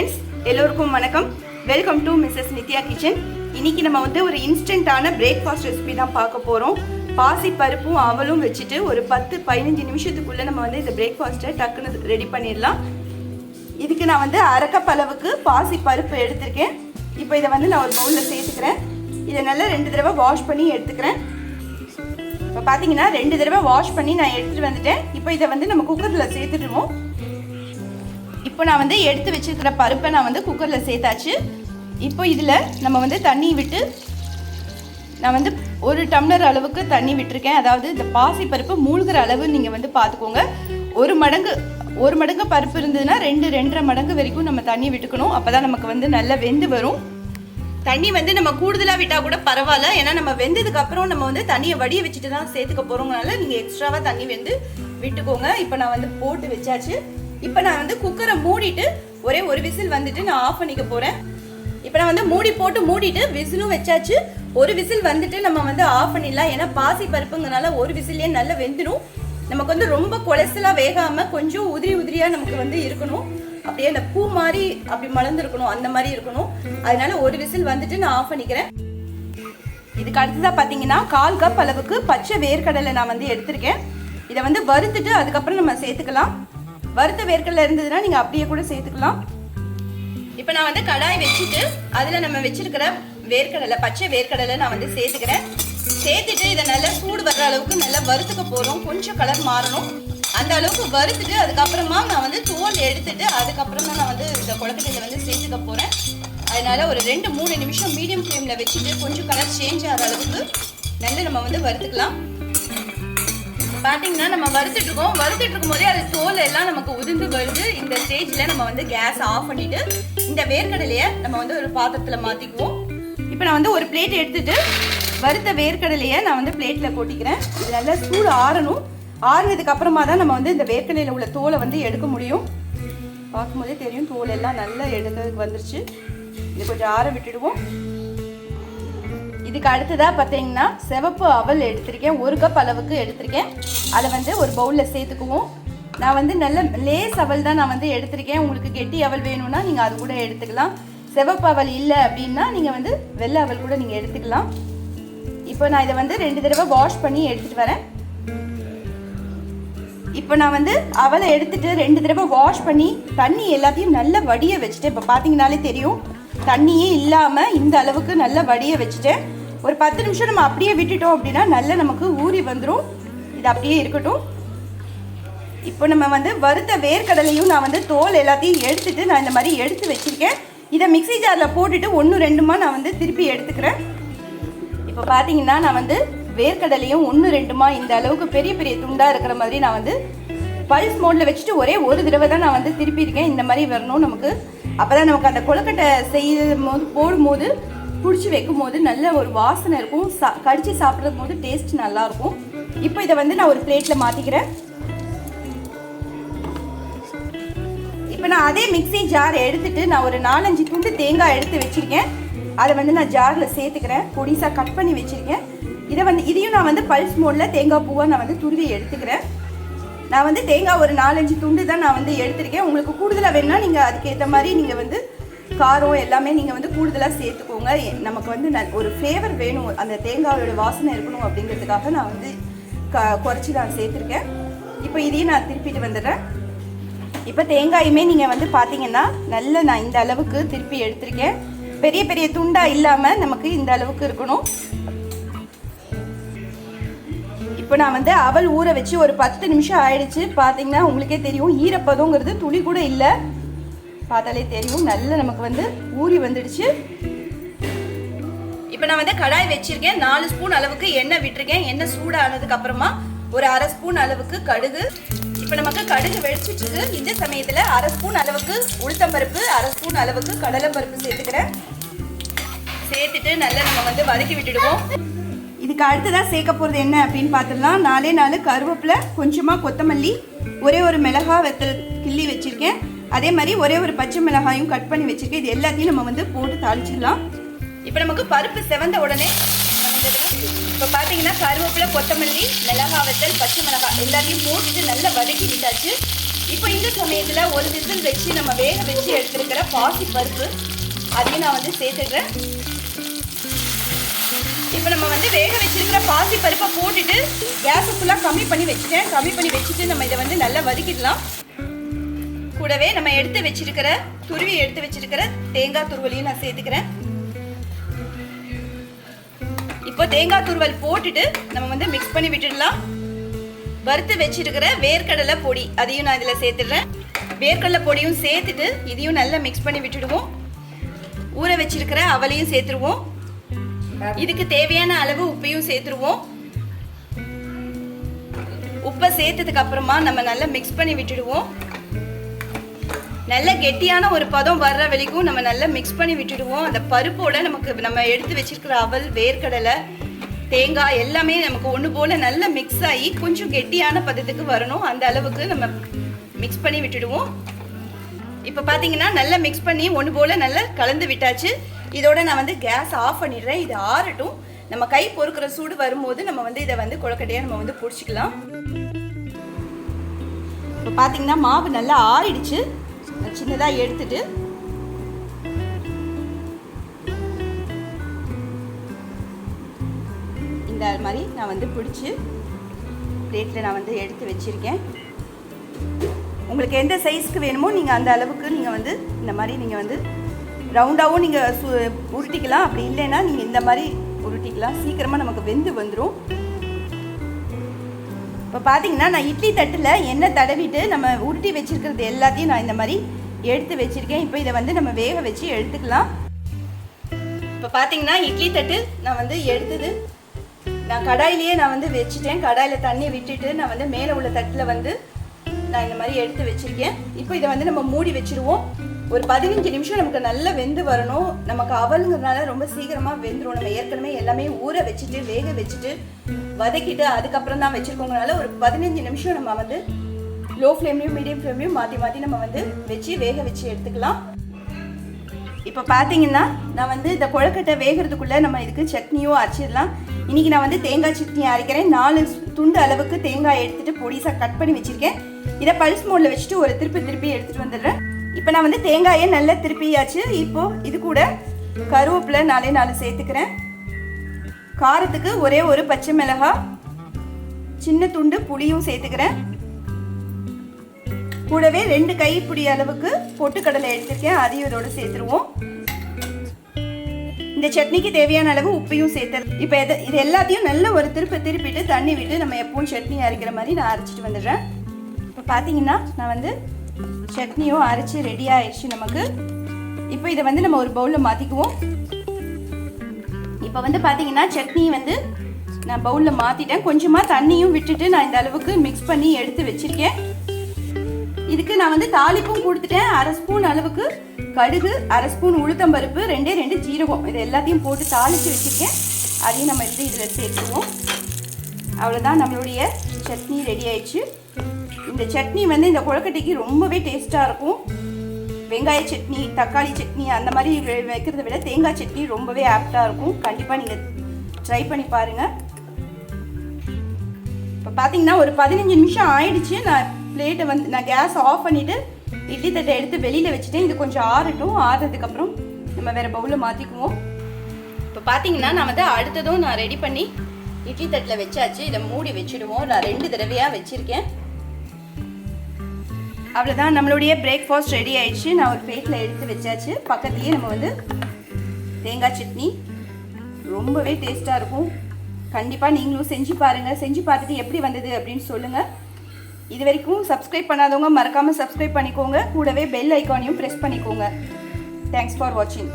Friends எல்லோருக்கும் வணக்கம். Welcome to Mrs Nithya kitchen இன்னைக்கு நம்ம வந்து ஒரு இன்ஸ்டன்ட்டான பிரேக்ஃபாஸ்ட் ரெசிபி தான் பார்க்க போகிறோம் பாசி பருப்பும் அவலும் வச்சுட்டு ஒரு பத்து பதினஞ்சு நிமிஷத்துக்குள்ளே நம்ம வந்து இந்த பிரேக்ஃபாஸ்ட்டை டக்குன்னு ரெடி பண்ணிடலாம். இதுக்கு நான் வந்து அரக்கப்பளவுக்கு அளவுக்கு பாசி பருப்பு எடுத்திருக்கேன். இப்போ இதை வந்து நான் ஒரு பவுலில் சேர்த்துக்கிறேன். இதை நல்லா ரெண்டு தடவை வாஷ் பண்ணி எடுத்துக்கிறேன். இப்போ பார்த்தீங்கன்னா ரெண்டு தடவை வாஷ் பண்ணி நான் எடுத்துகிட்டு வந்துட்டேன். இப்போ இதை வந்து நம்ம குக்கரில் சேர்த்துட்டுருவோம் இப்போ நான் வந்து எடுத்து வச்சிருக்கிற பருப்பை நான் வந்து குக்கரில் சேர்த்தாச்சு. இப்போ இதில் நம்ம வந்து தண்ணி விட்டு நான் வந்து ஒரு டம்ளர் அளவுக்கு தண்ணி விட்டுருக்கேன். அதாவது இந்த பாசி பருப்பு மூழ்கிற அளவு நீங்கள் வந்து பார்த்துக்கோங்க. ஒரு மடங்கு ஒரு மடங்கு பருப்பு இருந்ததுன்னா ரெண்டு ரெண்டரை மடங்கு வரைக்கும் நம்ம தண்ணி விட்டுக்கணும். அப்போ தான் நமக்கு வந்து நல்லா வெந்து வரும். தண்ணி வந்து நம்ம கூடுதலாக விட்டால் கூட பரவாயில்ல. ஏன்னா நம்ம வெந்ததுக்கு அப்புறம் நம்ம வந்து தண்ணியை வடிய வச்சுட்டு தான் சேர்த்துக்க போகிறோங்கனால நீங்கள் எக்ஸ்ட்ராவாக தண்ணி வந்து விட்டுக்கோங்க. இப்போ நான் வந்து போட்டு வச்சாச்சு. இப்போ நான் வந்து குக்கரை மூடிட்டு ஒரே ஒரு விசில் வந்துட்டு நான் ஆஃப் பண்ணிக்க போகிறேன் இப்போ நான் வந்து மூடி போட்டு மூடிட்டு விசிலும் வச்சாச்சு. ஒரு விசில் வந்துட்டு நம்ம வந்து ஆஃப் பண்ணிடலாம். ஏன்னா பாசி பருப்புங்கனால ஒரு விசிலே நல்லா வெந்துடும் நமக்கு வந்து ரொம்ப கொலஸ்ட்ரலா வேகாம கொஞ்சம் உதிரி உதிரியா நமக்கு வந்து இருக்கணும். அப்படியே அந்த பூ மாதிரி அப்படி மலர்ந்துருக்கணும். அந்த மாதிரி இருக்கணும். அதனால ஒரு விசில் வந்துட்டு நான் ஆஃப் பண்ணிக்கிறேன். இதுக்கு அடுத்ததாக பார்த்தீங்கன்னா கால் கப் அளவுக்கு பச்சை வேர்க்கடலை நான் வந்து எடுத்திருக்கேன். இதை வந்து வறுத்துட்டு அதுக்கப்புறம் நம்ம சேர்த்துக்கலாம். வறுத்த வேர்க்கடலை இருந்ததுன்னா நீங்கள் அப்படியே கூட சேர்த்துக்கலாம். இப்போ நான் வந்து கடாய் வச்சுட்டு அதில் நம்ம வச்சிருக்கிற வேர்க்கடலை பச்சை வேர்க்கடலை நான் வந்து சேர்த்துக்கிறேன். சேர்த்துட்டு இதை நல்லா சூடு வர்ற அளவுக்கு நல்லா வறுத்துக்க போகிறோம் கொஞ்சம் கலர் மாறணும். அந்த அளவுக்கு வறுத்துட்டு அதுக்கப்புறமா நான் வந்து தோல் எடுத்துட்டு அதுக்கப்புறம் தான் நான் வந்து இந்த கொழக்கட்டையில் வந்து சேர்த்துக்க போகிறேன் அதனால ஒரு ரெண்டு மூணு நிமிஷம் மீடியம் ஃப்ளேமில் வச்சுட்டு கொஞ்சம் கலர் சேஞ்ச் ஆகிற அளவுக்கு நல்லா நம்ம வந்து வறுத்துக்கலாம். பார்த்தீங்கன்னா நம்ம வறுத்துட்டு இருக்கோம். வறுத்துட்டு இருக்கும் போதே அது தோல் எல்லாம் நமக்கு உதிர்ந்து வருது. இந்த ஸ்டேஜ்ல நம்ம வந்து கேஸ் ஆஃப் பண்ணிட்டு இந்த வேர்க்கடலையை நம்ம வந்து ஒரு பாத்திரத்துல மாத்திக்குவோம். இப்போ நான் வந்து ஒரு பிளேட் எடுத்துட்டு வறுத்த வேர்க்கடலையை நான் வந்து பிளேட்ல கொட்டிக்கிறேன். இது நல்லா சூடு ஆறணும். ஆறுனதுக்கு அப்புறமா தான் நம்ம வந்து இந்த வேர்க்கடலையில உள்ள தோலை வந்து எடுக்க முடியும். பார்க்கும்போதே தெரியும் தோல் எல்லாம் நல்லா எடுக்கிறதுக்கு வந்துருச்சு. இது கொஞ்சம் ஆற விட்டுடுவோம். இதுக்கு அடுத்ததாக பார்த்தீங்கன்னா சிவப்பு அவல் எடுத்திருக்கேன். ஒரு கப் அளவுக்கு எடுத்திருக்கேன். அதை வந்து ஒரு பவுலில் சேர்த்துக்குவோம். நான் வந்து நல்ல லேஸ் அவல் தான் நான் வந்து எடுத்திருக்கேன். உங்களுக்கு கெட்டி அவல் வேணும்னா நீங்கள் அது கூட எடுத்துக்கலாம். சிவப்பு அவல் இல்லை அப்படின்னா நீங்கள் வந்து வெள்ளை அவல் கூட நீங்கள் எடுத்துக்கலாம். இப்போ நான் இதை வந்து ரெண்டு தடவை வாஷ் பண்ணி எடுத்துகிட்டு வரேன். இப்போ நான் வந்து அவலை எடுத்துட்டு ரெண்டு தடவை வாஷ் பண்ணி தண்ணி எல்லாத்தையும் நல்லா வடிய வச்சுட்டேன். இப்போ பார்த்தீங்கனாலே தெரியும். தண்ணியே இல்லாமல் இந்த அளவுக்கு நல்லா வடிய வச்சுட்டேன். ஒரு பத்து நிமிஷம் நம்ம அப்படியே விட்டுட்டோம் அப்படின்னா நல்லா நமக்கு ஊறி வந்துடும் இது அப்படியே இருக்கட்டும். இப்போ நம்ம வந்து வறுத்த வேர்க்கடலையும் நான் வந்து தோல் எல்லாத்தையும் எடுத்துட்டு நான் இந்த மாதிரி எடுத்து வச்சிருக்கேன். இதை மிக்ஸி ஜாரில் போட்டுட்டு ஒன்று ரெண்டுமா நான் வந்து திருப்பி எடுத்துக்கிறேன். இப்போ பார்த்தீங்கன்னா நான் வந்து வேர்க்கடலையும் ஒன்று ரெண்டுமா இந்த அளவுக்கு பெரிய பெரிய துண்டாக இருக்கிற மாதிரி நான் வந்து பல்ஸ் மோடில் வச்சுட்டு ஒரே ஒரு தடவை தான் நான் வந்து திருப்பி இருக்கேன் இந்த மாதிரி வரணும் நமக்கு. அப்போ தான் நமக்கு அந்த கொழுக்கட்டை செய்யும் போது போடும்போது பிடிச்சி வைக்கும் போது நல்ல ஒரு வாசனை இருக்கும். சா கடிச்சு சாப்பிடும் போது டேஸ்ட் நல்லா இருக்கும் இப்போ இதை வந்து நான் ஒரு பிளேட்டில் மாற்றிக்கிறேன் இப்போ நான் அதே மிக்சி ஜார் எடுத்துட்டு நான் ஒரு நாலஞ்சு துண்டு தேங்காய் எடுத்து வச்சிருக்கேன். அதை வந்து நான் ஜாரில் சேர்த்துக்கிறேன். பொடிசாக கட் பண்ணி வச்சிருக்கேன். இதை வந்து இதையும் நான் வந்து பல்ஸ் மோடில் தேங்காய் பூவை நான் வந்து துருவி எடுத்துக்கிறேன். நான் வந்து தேங்காய் ஒரு நாலஞ்சு துண்டு தான் நான் வந்து எடுத்திருக்கேன். உங்களுக்கு கூடுதலாக வேணும்னா நீங்கள் அதுக்கேற்ற மாதிரி நீங்கள் வந்து காரம் எல்லாமே நீங்கள் வந்து கூடுதலாக சேர்த்துக்கோங்க. நமக்கு வந்து நல்- ஒரு ஃப்ளேவர் வேணும். அந்த தேங்காயோட வாசனை இருக்கணும் அப்படிங்கிறதுக்காக நான் வந்து க குறைச்சி நான் சேர்த்துருக்கேன். இப்போ இதையும் நான் திருப்பிட்டு வந்துடுறேன். இப்போ தேங்காயுமே நீங்கள் வந்து பார்த்தீங்கன்னா நல்ல நான் இந்த அளவுக்கு திருப்பி எடுத்திருக்கேன். பெரிய பெரிய துண்டா இல்லாமல் நமக்கு இந்த அளவுக்கு இருக்கணும். இப்போ நான் வந்து அவல் ஊற வச்சு ஒரு பத்து நிமிஷம் ஆயிடுச்சு. பார்த்தீங்கன்னா உங்களுக்கே தெரியும் ஈரப்பதங்கிறது துளி கூட இல்லை. பார்த்தாலே தெரியும். நல்ல நமக்கு வந்து ஊறி வந்துடுச்சு. இப்போ நான் வந்து கடாய் வச்சிருக்கேன். நாலு ஸ்பூன் அளவுக்கு எண்ணெய் விட்டிருக்கேன். எண்ணெய் சூடானதுக்கு அப்புறமா ஒரு அரை ஸ்பூன் அளவுக்கு கடுகு. இப்போ நமக்கு கடுகு வெடிச்சிட்டு இருக்கு. இந்த சமயத்தில் அரை ஸ்பூன் அளவுக்கு உளுத்தம்பருப்பு அரை ஸ்பூன் அளவுக்கு கடலைப்பருப்பு சேர்த்துக்கிறேன். சேர்த்துட்டு நல்லா நம்ம வந்து வதக்கி விட்டுடுவோம். இதுக்கு அடுத்ததாக சேர்க்க போகிறது என்ன அப்படின்னு பார்த்துடலாம் நாலே நாலு கருவேப்பிலை கொஞ்சமாக கொத்தமல்லி ஒரே ஒரு மிளகா வெத்தல் கிள்ளி வச்சுருக்கேன். அதே மாதிரி ஒரே ஒரு பச்சை மிளகாயும் கட் பண்ணி வச்சுருக்கேன். இது எல்லாத்தையும் நம்ம வந்து போட்டு தாளிச்சிடலாம். இப்போ நமக்கு பருப்பு செவந்த உடனே இப்போ பார்த்தீங்கன்னா கருவேப்பிலை கொத்தமல்லி மிளகா வத்தல் பச்சை மிளகாய் எல்லாத்தையும் போட்டுட்டு நல்லா வதக்கி விட்டாச்சு. இப்போ இந்த சமயத்தில் ஒரு விசில் வச்சு நம்ம வேக வச்சு எடுத்துருக்கிற பாசி பருப்பு அதையும் நான் வந்து சேர்த்துடுறேன் இப்போ நம்ம வந்து வேக வச்சிருக்கிற பாசி பருப்பை போட்டுட்டு கேஸை ஃபுல்லாக கம்மி பண்ணி வச்சுட்டேன். கம்மி பண்ணி வச்சுட்டு நம்ம இதை வந்து நல்லா வதக்கிடலாம். கூடவே நம்ம எடுத்து வச்சிருக்கிற துருவி எடுத்து வச்சிருக்கிற தேங்காய் துருவலையும் நான் சேர்த்துக்கிறேன். இப்போ தேங்காய் துருவல் போட்டுட்டு நம்ம வந்து மிக்ஸ் பண்ணி விட்டுடலாம். வறுத்து வச்சிருக்கிற வேர்க்கடலை பொடி அதையும் நான் இதில் சேர்த்துடுறேன். வேர்க்கடலை பொடியும் சேர்த்துட்டு இதையும் நல்லா மிக்ஸ் பண்ணி விட்டுடுவோம். ஊற வச்சிருக்கிற அவலையும் சேர்த்துருவோம். இதுக்கு தேவையான அளவு உப்பையும் சேர்த்துருவோம். உப்பை சேர்த்ததுக்கு அப்புறமா நம்ம நல்லா மிக்ஸ் பண்ணி விட்டுடுவோம். நல்ல கெட்டியான ஒரு பதம் வர்ற வரைக்கும் நம்ம நல்லா மிக்ஸ் பண்ணி விட்டுடுவோம். அந்த பருப்போட நமக்கு நம்ம எடுத்து வச்சிருக்கிற அவல் வேர்க்கடலை தேங்காய் எல்லாமே நமக்கு ஒன்று போல நல்லா மிக்ஸ் ஆகி கொஞ்சம் கெட்டியான பதத்துக்கு வரணும். அந்த அளவுக்கு நம்ம மிக்ஸ் பண்ணி விட்டுடுவோம். இப்போ பார்த்தீங்கன்னா நல்லா மிக்ஸ் பண்ணி ஒன்று போல நல்லா கலந்து விட்டாச்சு. இதோட நான் வந்து கேஸ் ஆஃப் பண்ணிடுறேன். இது ஆறட்டும். நம்ம கை பொறுக்கிற சூடு வரும்போது நம்ம வந்து இதை வந்து கொழக்கட்டையாக நம்ம வந்து பிடிச்சிக்கலாம். இப்போ பார்த்தீங்கன்னா மாவு நல்லா ஆறிடுச்சு. சின்னதாக எடுத்துட்டு இந்த மாதிரி நான் வந்து பிடிச்சி பிளேட்டில் நான் வந்து எடுத்து வச்சுருக்கேன். உங்களுக்கு எந்த சைஸ்க்கு வேணுமோ நீங்கள் அந்த அளவுக்கு நீங்கள் வந்து இந்த மாதிரி நீங்கள் வந்து ரவுண்டாகவும் நீங்கள் சு உருட்டிக்கலாம். அப்படி இல்லைன்னா நீங்கள் இந்த மாதிரி உருட்டிக்கலாம். சீக்கிரமாக நமக்கு வெந்து வந்துடும் இப்போ பார்த்தீங்கன்னா நான் இட்லி தட்டில் எண்ணெய் தடவிட்டு நம்ம உருட்டி வச்சுருக்கிறது எல்லாத்தையும் நான் இந்த மாதிரி எடுத்து வச்சுருக்கேன். இப்போ இதை வந்து நம்ம வேக வச்சு எடுத்துக்கலாம். இப்போ பார்த்தீங்கன்னா இட்லி தட்டு நான் வந்து எடுத்தது. நான் கடாயிலேயே நான் வந்து வச்சுட்டேன். கடாயில் தண்ணியை விட்டுட்டு நான் வந்து மேலே உள்ள தட்டில் வந்து நான் இந்த மாதிரி எடுத்து வச்சுருக்கேன். இப்போ இதை வந்து நம்ம மூடி வச்சுருவோம். ஒரு பதினஞ்சு நிமிஷம் நமக்கு நல்லா வெந்து வரணும். நமக்கு அவலுங்கிறதுனால ரொம்ப சீக்கிரமாக வெந்துடும் நம்ம ஏற்கனவே எல்லாமே ஊற வச்சுட்டு வேக வச்சுட்டு வதக்கிட்டு அதுக்கப்புறம் தான் வச்சுருக்கோங்கனால ஒரு பதினஞ்சு நிமிஷம் நம்ம வந்து லோ ஃப்ளேம்லையும் மீடியம் ஃப்ளேம்லையும் மாற்றி மாற்றி நம்ம வந்து வச்சு வேக வச்சு எடுத்துக்கலாம். இப்போ பார்த்தீங்கன்னா நான் வந்து இந்த கொழக்கட்டை வேகிறதுக்குள்ளே நம்ம இதுக்கு சட்னியும் அரைச்சிடலாம். இன்றைக்கி நான் வந்து தேங்காய் சட்னி அரைக்கிறேன். நாலு துண்டு அளவுக்கு தேங்காய் எடுத்துகிட்டு பொடிசாக கட் பண்ணி வச்சுருக்கேன். இதை பல்ஸ் மோடில் வச்சுட்டு ஒரு திருப்பி திருப்பி எடுத்துகிட்டு வந்துடுறேன். இப்போ நான் வந்து தேங்காயை நல்லா திருப்பியாச்சு. இப்போ இது கூட கருவேப்பிலை நாலே நாலு சேர்த்துக்கிறேன். காரத்துக்கு ஒரே ஒரு பச்சை மிளகா சின்ன துண்டு புளியும் சேர்த்துக்கிறேன். கூடவே ரெண்டு கைப்பிடி அளவுக்கு பொட்டுக்கடலை எடுத்திருக்கேன். அதையும் இதோட சேர்த்துருவோம். இந்த சட்னிக்கு தேவையான அளவு உப்பையும் சேர்த்து இப்போ இது இது எல்லாத்தையும் நல்ல ஒரு திருப்பி திருப்பிட்டு தண்ணி விட்டு நம்ம எப்பவும் சட்னி அரைக்கிற மாதிரி நான் அரைச்சிட்டு வந்துடுறேன். இப்போ பார்த்தீங்கன்னா நான் வந்து சட்னியும் அரைச்சி ரெடி ஆயிடுச்சு நமக்கு. இப்போ இதை வந்து நம்ம ஒரு பவுலில் மாற்றிக்குவோம் இப்போ வந்து பார்த்தீங்கன்னா சட்னி வந்து நான் பவுலில் மாற்றிட்டேன் கொஞ்சமாக தண்ணியும் விட்டுட்டு நான் இந்த அளவுக்கு மிக்ஸ் பண்ணி எடுத்து வச்சுருக்கேன். இதுக்கு நான் வந்து தாளிப்பும் கொடுத்துட்டேன். அரை ஸ்பூன் அளவுக்கு கடுகு அரை ஸ்பூன் உளுத்தம்பருப்பு ரெண்டே ரெண்டு ஜீரகம். இது எல்லாத்தையும் போட்டு தாளித்து வச்சுருக்கேன். அதையும் நம்ம எடுத்து இதில் சேர்த்துவோம் அவ்வளோதான் நம்மளுடைய சட்னி ரெடி ஆயிடுச்சு. இந்த சட்னி வந்து இந்த கொழுக்கட்டைக்கு ரொம்பவே டேஸ்ட்டாக இருக்கும். வெங்காய சட்னி தக்காளி சட்னி அந்த மாதிரி வைக்கிறத விட தேங்காய் சட்னி ரொம்பவே ஆப்டாக இருக்கும். கண்டிப்பாக நீங்கள் ட்ரை பண்ணி பாருங்கள் இப்போ பார்த்தீங்கன்னா ஒரு பதினஞ்சு நிமிஷம் ஆயிடுச்சு. நான் பிளேட்டை வந்து நான் கேஸ் ஆஃப் பண்ணிவிட்டு இட்லி தட்டை எடுத்து வெளியில் வச்சுட்டேன். இது கொஞ்சம் ஆறட்டும். ஆறுறதுக்கப்புறம் நம்ம வேறு பவுலில் மாற்றிக்குவோம் இப்போ பார்த்தீங்கன்னா நான் வந்து அடுத்ததும் நான் ரெடி பண்ணி இட்லி தட்டில் வச்சாச்சு. இதை மூடி வச்சுடுவோம். நான் ரெண்டு தடவையாக வச்சுருக்கேன். அவ்வளோதான் நம்மளுடைய பிரேக்ஃபாஸ்ட் ரெடி ஆயிடுச்சு. நான் ஒரு பிளேட்டில் எடுத்து வச்சாச்சு. பக்கத்துலேயே நம்ம வந்து தேங்காய் சட்னி. ரொம்பவே டேஸ்ட்டாக இருக்கும். கண்டிப்பாக நீங்களும் செஞ்சு பாருங்கள் செஞ்சு பார்த்துட்டு எப்படி வந்தது அப்படின்னு சொல்லுங்கள் இது வரைக்கும் சப்ஸ்கிரைப் பண்ணாதவங்க மறக்காமல் சப்ஸ்கிரைப் பண்ணிக்கோங்க. கூடவே பெல் ஐக்கானையும் ப்ரெஸ் பண்ணிக்கோங்க. தேங்க்ஸ் ஃபார் வாட்சிங்